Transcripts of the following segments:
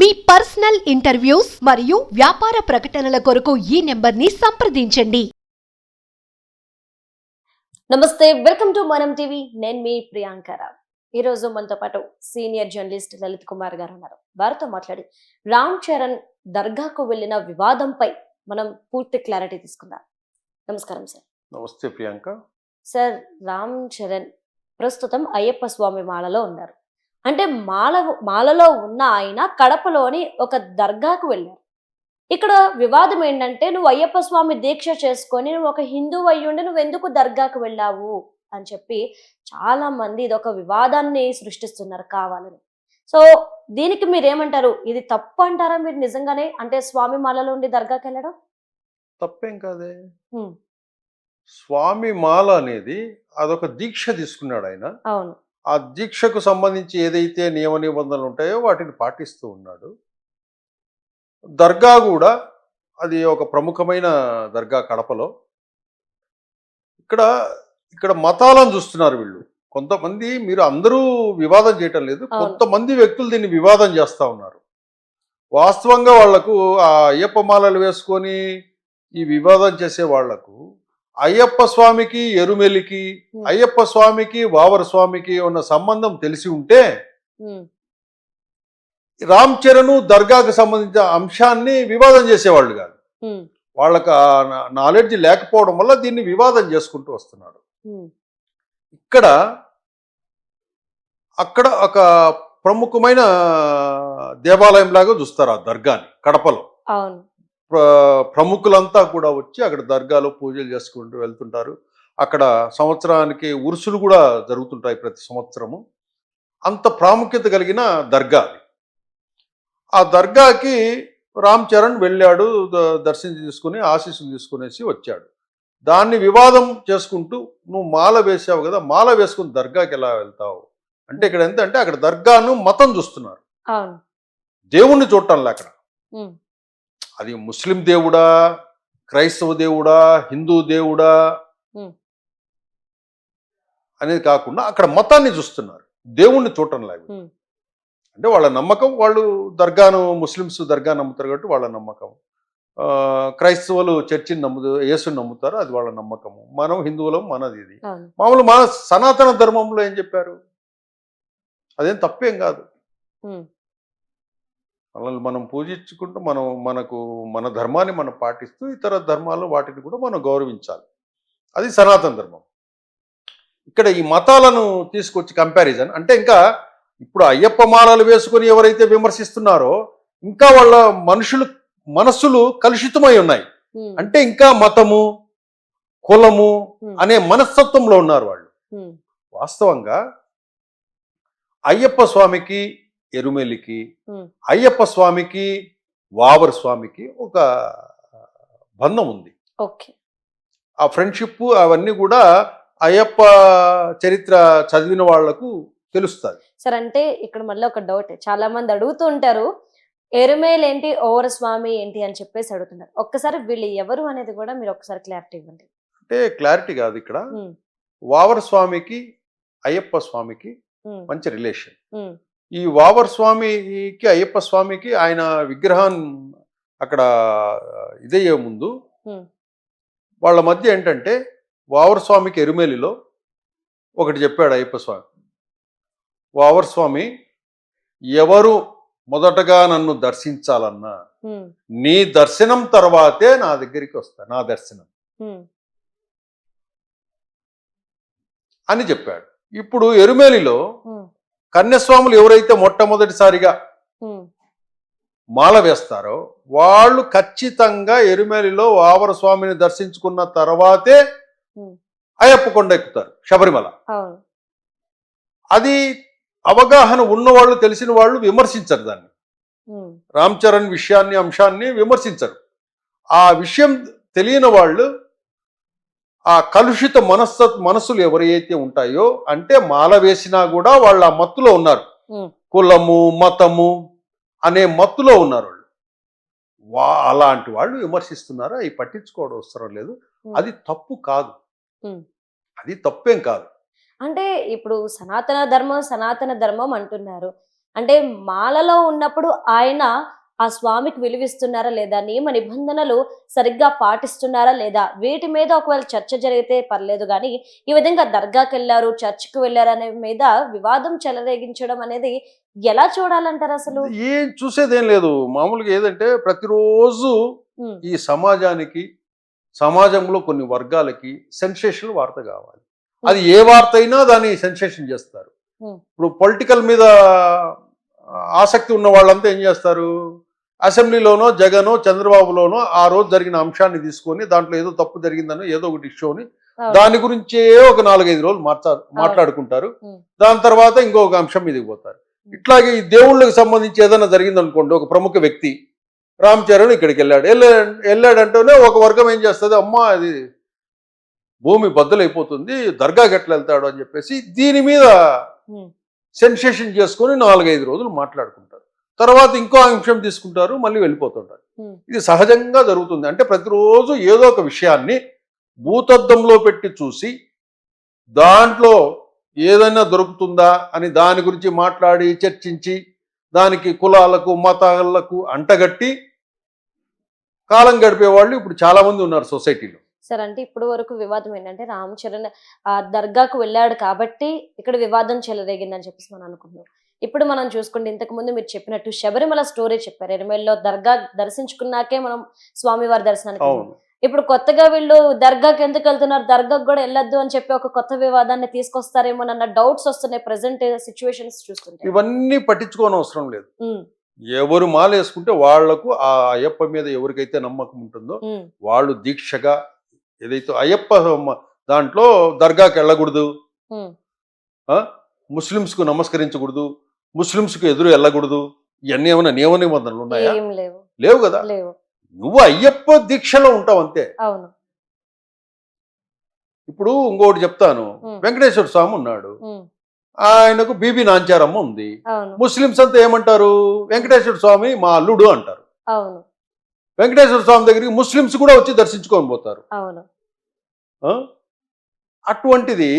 మీ personal interviews మరియు వ్యాపార ప్రకటనల కొరకు ఈ నెంబర్ని సంప్రదించండి. నమస్తే వెల్కమ్ టు మనం టీవీ. నేను మీ ప్రియాంకరావు ఈ రోజు మనతో పాటు సీనియర్ జర్నలిస్ట్ లలిత్ కుమార్ గారు ఉన్నారు. వారితో మాట్లాడి రామ్ చరణ్ దర్గాకు వెళ్ళిన వివాదంపై మనం పూర్తి క్లారిటీ తీసుకుందాం. నమస్కారం సార్. నమస్తే ప్రియాంక. సార్ రామ్ చరణ్ ప్రస్తుతం అయ్యప్ప స్వామి మాలలో ఉన్నారు. అంటే మాల మాలలో ఉన్న ఆయన కడపలోని ఒక దర్గాకు వెళ్ళారు. ఇక్కడ వివాదం ఏంటంటే నువ్వు అయ్యప్ప స్వామి దీక్ష చేసుకొని నువ్వు ఒక హిందువు అయ్యుండి నువ్వు ఎందుకు దర్గాకు వెళ్ళావు? అని చెప్పి చాలా మంది ఇది ఒక వివాదాన్ని సృష్టిస్తున్నారు కావాలని. సో దీనికి మీరు ఏమంటారు ఇది తప్పు అంటారా మీరు నిజంగానే? అంటే స్వామి మాలలో ఉండి దర్గాకి వెళ్ళడం? తప్పేం కాదే. స్వామి మాల అనేది అదొక దీక్ష తీసుకున్నాడు ఆయన. అవును. ఆ దీక్షకు సంబంధించి ఏదైతే నియమ నిబంధనలు ఉంటాయో వాటిని పాటిస్తూ ఉన్నాడు. దర్గా కూడా అది ఒక ప్రముఖమైన దర్గా కడపలో. ఇక్కడ ఇక్కడ మతాలను చూస్తున్నారు వీళ్ళు. కొంతమంది మీరు అందరూ వివాదం చేయటం లేదు. కొంతమంది వ్యక్తులు దీన్ని వివాదం చేస్తా ఉన్నారు. వాస్తవంగా వాళ్ళకు ఆ అయ్యప్ప మాలలు వేసుకొని ఈ వివాదం చేసే వాళ్ళకు అయ్యప్ప స్వామికి ఎరుమెలికి. అయ్యప్ప స్వామికి వావర స్వామికి ఉన్న సంబంధం తెలిసి ఉంటే రామ్ చరణ్ దర్గాకు సంబంధించిన అంశాన్ని వివాదం చేసేవాళ్ళు కాదు. వాళ్ళకి నాలెడ్జ్ లేకపోవడం వల్ల దీన్ని వివాదం చేసుకుంటూ వస్తున్నాడు ఇక్కడ అక్కడ ఒక ప్రముఖమైన దేవాలయం లాగా చూస్తారు ఆ దర్గాని కడపలో. అవును. ప్రముఖులంతా కూడా వచ్చి అక్కడ దర్గాలో పూజలు చేసుకుంటూ వెళ్తుంటారు. అక్కడ సంవత్సరానికి ఉరుసులు కూడా జరుగుతుంటాయి ప్రతి సంవత్సరము. అంత ప్రాముఖ్యత కలిగిన దర్గా ఆ దర్గాకి రామ్ చరణ్ వెళ్ళాడు దర్శనం తీసుకుని ఆశీస్సులు తీసుకునేసి వచ్చాడు. దాన్ని వివాదం చేసుకుంటూ నువ్వు మాల వేసావు కదా మాల వేసుకుని దర్గాకి ఎలా వెళ్తావు? అంటే ఇక్కడ ఎంత అంటే అక్కడ దర్గాను మతం చూస్తున్నారు. దేవుణ్ణి చూడటంలే అక్కడ. అది ముస్లిం దేవుడా క్రైస్తవ దేవుడా హిందూ దేవుడా. అనేది కాకుండా అక్కడ మతాన్ని చూస్తున్నారు. దేవుణ్ణి చూడటం లేదు. అంటే వాళ్ళ నమ్మకం వాళ్ళు దర్గాను ముస్లిమ్స్ దర్గా నమ్ముతారు కాబట్టి వాళ్ళ నమ్మకం. క్రైస్తవులు చర్చిని నమ్ముతారు యేసుని నమ్ముతారు అది వాళ్ళ నమ్మకము. మనం హిందువులం మనది ఇది. మామూలు మన సనాతన ధర్మంలో ఏం చెప్పారు? అదేం తప్పేం కాదు. మనల్ని మనం పూజించుకుంటూ మనం మనకు మన ధర్మాన్ని మనం పాటిస్తూ ఇతర ధర్మాలు వాటిని కూడా మనం గౌరవించాలి. అది సనాతన ధర్మం. ఇక్కడ ఈ మతాలను తీసుకొచ్చి కంపారిజన్ అంటే ఇంకా ఇప్పుడు అయ్యప్ప మాలలు వేసుకొని ఎవరైతే విమర్శిస్తున్నారో ఇంకా వాళ్ళ మనుషులు మనస్సులు కలుషితమై ఉన్నాయి. అంటే ఇంకా మతము కులము అనే మనస్తత్వంలో ఉన్నారు వాళ్ళు. వాస్తవంగా అయ్యప్ప స్వామికి ఎరుమెలికి. అయ్యప్ప స్వామికి వావర్ స్వామికి ఒక బంధం ఉంది. ఓకే. ఆ ఫ్రెండ్షిప్ అవన్నీ కూడా అయ్యప్ప చరిత్ర చదివిన వాళ్ళకు తెలుస్తుంది సరే అంటే ఇక్కడ మళ్ళీ ఒక డౌట్ చాలా మంది అడుగుతూ ఉంటారు ఎరుమేలు ఏంటి ఓవర స్వామి ఏంటి? అని చెప్పేసి అడుగుతున్నారు. ఒక్కసారి వీళ్ళు ఎవరు అనేది కూడా మీరు ఒక్కసారి క్లారిటీ ఇవ్వండి. అంటే క్లారిటీ కాదు ఇక్కడ. వావర్ స్వామికి అయ్యప్ప స్వామికి మంచి రిలేషన్ ఈ వావర్ స్వామికి అయ్యప్ప స్వామికి ఆయన విగ్రహం అక్కడ ఇదయ్యే ముందు. వాళ్ళ మధ్య ఏంటంటే వావర్ స్వామికి ఎరుమేలిలో ఒకటి చెప్పాడు అయ్యప్ప స్వామి. వావర్ స్వామి ఎవరు మొదటగా నన్ను దర్శించాలన్నా నీ దర్శనం తర్వాతే నా దగ్గరికి వస్తా నా దర్శనం. అని చెప్పాడు. ఇప్పుడు ఎరుమేలిలో కన్యస్వాములు ఎవరైతే మొట్టమొదటిసారిగా మాల వేస్తారో వాళ్ళు ఖచ్చితంగా ఎరుమేలిలో వావర స్వామిని దర్శించుకున్న తర్వాతే. అయ్యప్ప కొండ ఎక్కుతారు శబరిమల. అది అవగాహన ఉన్నవాళ్ళు తెలిసిన వాళ్ళు విమర్శించరు దాన్ని. రామ్ చరణ్ విషయాన్ని అంశాన్ని విమర్శించరు. ఆ విషయం తెలియని వాళ్ళు ఆ కలుషిత మనస్స మనస్సులు ఎవరైతే ఉంటాయో అంటే మాల వేసినా కూడా వాళ్ళు ఆ మత్తులో ఉన్నారు. కులము మతము అనే మత్తులో ఉన్నారు వాళ్ళు. వా అలాంటి వాళ్ళు విమర్శిస్తున్నారు? అవి పట్టించుకోవడం అవసరం లేదు. అది తప్పు కాదు. అది తప్పేం కాదు. అంటే ఇప్పుడు సనాతన ధర్మం సనాతన ధర్మం అంటున్నారు. అంటే మాలలో ఉన్నప్పుడు ఆయన ఆ స్వామికి విలువిస్తున్నారా లేదా నియమ నిబంధనలు సరిగ్గా పాటిస్తున్నారా లేదా వీటి మీద ఒకవేళ చర్చ జరిగితే పర్లేదు కానీ ఈ విధంగా దర్గాకి వెళ్ళారు చర్చికి వెళ్ళారు అనే మీద వివాదం చెలరేగించడం అనేది ఎలా చూడాలంటారు అసలు? ఏం చూసేదేం లేదు. మామూలుగా ఏదంటే ప్రతిరోజు ఈ సమాజానికి సమాజంలో కొన్ని వర్గాలకి సెన్సేషన్ వార్త కావాలి. అది ఏ వార్త అయినా దాన్ని సెన్సేషన్ చేస్తారు. ఇప్పుడు పొలిటికల్ మీద ఆసక్తి ఉన్న వాళ్ళంతా ఏం చేస్తారు? అసెంబ్లీలోనో జగనో చంద్రబాబులోనో ఆ రోజు జరిగిన అంశాన్ని తీసుకొని దాంట్లో ఏదో తప్పు జరిగిందని ఏదో ఒకటి ఇష్యూని. దాని గురించే ఒక నాలుగైదు రోజులు మాట్లా మాట్లాడుకుంటారు. దాని తర్వాత ఇంకొక అంశం మీదకి పోతారు. ఇట్లాగే ఈ దేవుళ్ళకి సంబంధించి ఏదైనా జరిగింది అనుకోండి ఒక ప్రముఖ వ్యక్తి రామ్ చరణ్ ఇక్కడికి వెళ్ళాడు. వెళ్ళా వెళ్ళాడంటేనే ఒక వర్గం ఏం చేస్తుంది? అమ్మా అది భూమి బద్దలైపోతుంది దర్గాకి ఎట్లా వెళ్తాడు అని చెప్పేసి దీని మీద సెన్సేషన్ చేసుకొని నాలుగైదు రోజులు మాట్లాడుకుంటారు. తర్వాత ఇంకో అంశం తీసుకుంటారు మళ్ళీ వెళ్ళిపోతుంటారు. ఇది సహజంగా జరుగుతుంది. అంటే ప్రతిరోజు ఏదో ఒక విషయాన్ని భూతద్దంలో పెట్టి చూసి దాంట్లో ఏదైనా దొరుకుతుందా అని దాని గురించి మాట్లాడి చర్చించి దానికి కులాలకు మతాలకు అంటగట్టి కాలం గడిపే వాళ్ళు ఇప్పుడు చాలా మంది ఉన్నారు సొసైటీలో. సరే అంటే ఇప్పుడు వరకు వివాదం ఏంటంటే రామ్ చరణ్ ఆ దర్గాకు వెళ్ళాడు కాబట్టి ఇక్కడ వివాదం చెలరేగిందని చెప్పేసి మనం అనుకుంటున్నాం. ఇప్పుడు మనం చూసుకుంటే ఇంతకు ముందు మీరు చెప్పినట్టు శబరిమల స్టోరీ చెప్పారు. ఎనిమిదిలో దర్గా దర్శించుకున్నాకే మనం స్వామివారి దర్శనానికి ఇప్పుడు కొత్తగా వీళ్ళు దర్గాకి ఎందుకు వెళ్తున్నారు? దర్గాకు కూడా వెళ్ళొద్దు అని చెప్పి ఒక కొత్త వివాదాన్ని తీసుకొస్తారేమో అన్న డౌట్స్ వస్తున్నాయి ప్రెసెంట్ సిచ్యువేషన్స్ చూస్తుంటే. ఇవన్నీ పట్టించుకోని అవసరం లేదు. ఎవరు మాల వేసుకుంటే వాళ్ళకు ఆ అయ్యప్ప మీద ఎవరికైతే నమ్మకం ఉంటుందో వాళ్ళు దీక్షగా ఏదైతే అయ్యప్ప దాంట్లో దర్గాకి వెళ్ళకూడదు? ముస్లిమ్స్కు నమస్కరించకూడదు. ముస్లిమ్స్కు ఎదురు వెళ్ళకూడదు. ఇవన్నీ ఏమైనా నియమ నిబంధనలు ఉన్నాయా లేవు. కదా? నువ్వు అయ్యప్ప దీక్షలో ఉంటావు అంతే. ఇప్పుడు ఇంకోటి చెప్తాను. వెంకటేశ్వర స్వామి ఉన్నాడు. ఆయనకు బీబీ నాంచారమ్మ ఉంది. అవును. ముస్లిమ్స్ అంతా ఏమంటారు? వెంకటేశ్వర స్వామి మా అల్లుడు అంటారు. అవును. వెంకటేశ్వర స్వామి దగ్గరికి ముస్లిమ్స్ కూడా వచ్చి దర్శించుకొని పోతారు? అటువంటిది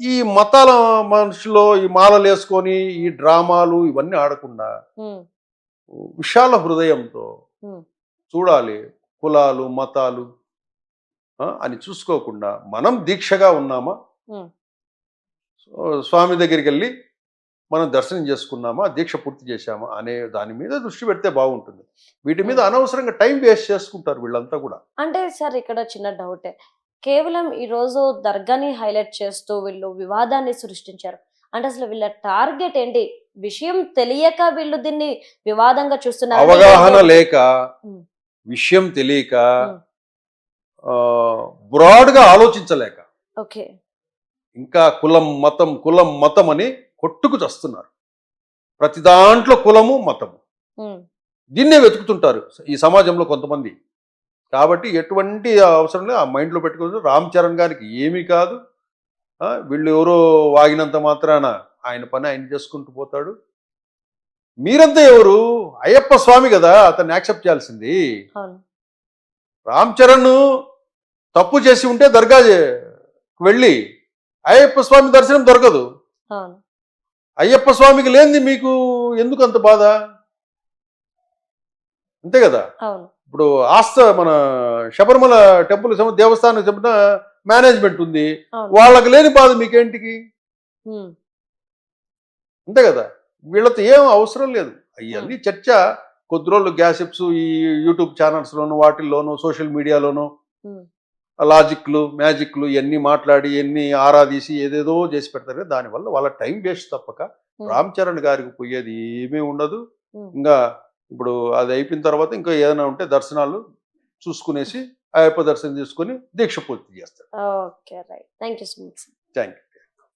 ఈ మతాల మనుషులో ఈ మాలలు వేసుకొని ఈ డ్రామాలు ఇవన్నీ ఆడకుండా విశాల హృదయంతో. చూడాలి కులాలు మతాలు అని చూసుకోకుండా మనం దీక్షగా ఉన్నామా? స్వామి దగ్గరికి వెళ్ళి మనం దర్శనం చేసుకున్నామా దీక్ష పూర్తి చేశామా అనే దాని మీద దృష్టి పెడితే బాగుంటుంది. వీటి మీద అనవసరంగా టైం వేస్ట్ చేసుకుంటారు వీళ్ళంతా కూడా. అంటే సార్ ఇక్కడ చిన్న డౌటే. కేవలం ఈ రోజు దర్గాని హైలైట్ చేస్తూ వీళ్ళు వివాదాన్ని సృష్టించారు. అంటే అసలు వీళ్ళ టార్గెట్ ఏంటి? విషయం తెలియక వీళ్ళు దీన్ని వివాదంగా చూస్తున్నారు. అవగాహన లేక. విషయం తెలియక. బ్రాడ్గా ఆలోచించలేక. ఓకే. ఇంకా కులం మతం కులం మతం అని కొట్టుకు చస్తున్నారు. ప్రతి దాంట్లో కులము మతము. దీన్నే వెతుకుతుంటారు ఈ సమాజంలో కొంతమంది. కాబట్టి ఎటువంటి అవసరం లేదు. ఆ మైండ్లో పెట్టుకుని రామ్ చరణ్ గారికి ఏమీ కాదు. వీళ్ళు ఎవరో వాగినంత మాత్రాన ఆయన పని ఆయన చేసుకుంటూ పోతాడు. మీరంతా ఎవరు? అయ్యప్ప స్వామి కదా అతన్ని యాక్సెప్ట్ చేయాల్సింది. రామ్ చరణ్ తప్పు చేసి ఉంటే దర్గా వెళ్ళి అయ్యప్ప స్వామి దర్శనం దొరకదు. అయ్యప్ప స్వామికి లేనిది మీకు ఎందుకు అంత బాధ? అంతే కదా? ఇప్పుడు ఆస్త మన శబరిమల టెంపుల్ దేవస్థానం చెప్పిన మేనేజ్మెంట్ ఉంది. వాళ్ళకి లేని బాధ మీకేంటికి? అంతే కదా? వీళ్ళతో ఏం అవసరం లేదు. అవన్నీ చర్చ. కొద్ది రోజులు గ్యాసిప్స్ ఈ యూట్యూబ్ ఛానల్స్లోను వాటిల్లోనూ సోషల్ మీడియాలోనూ. లాజిక్లు మ్యాజిక్లు ఇవన్నీ మాట్లాడి ఎన్ని ఆరాధీసి ఏదేదో చేసి పెడతారు కదా, దానివల్ల వాళ్ళ టైం వేస్ట్ తప్పక. రామ్ చరణ్ గారికి పోయేది ఏమీ ఉండదు. ఇంకా ఇప్పుడు అది అయిపోయిన తర్వాత ఇంకా ఏదైనా ఉంటే దర్శనాలు చూసుకునేసి అయ్యప్ప దర్శనం చేసుకొని దీక్ష పూర్తి చేస్తారు. Thank you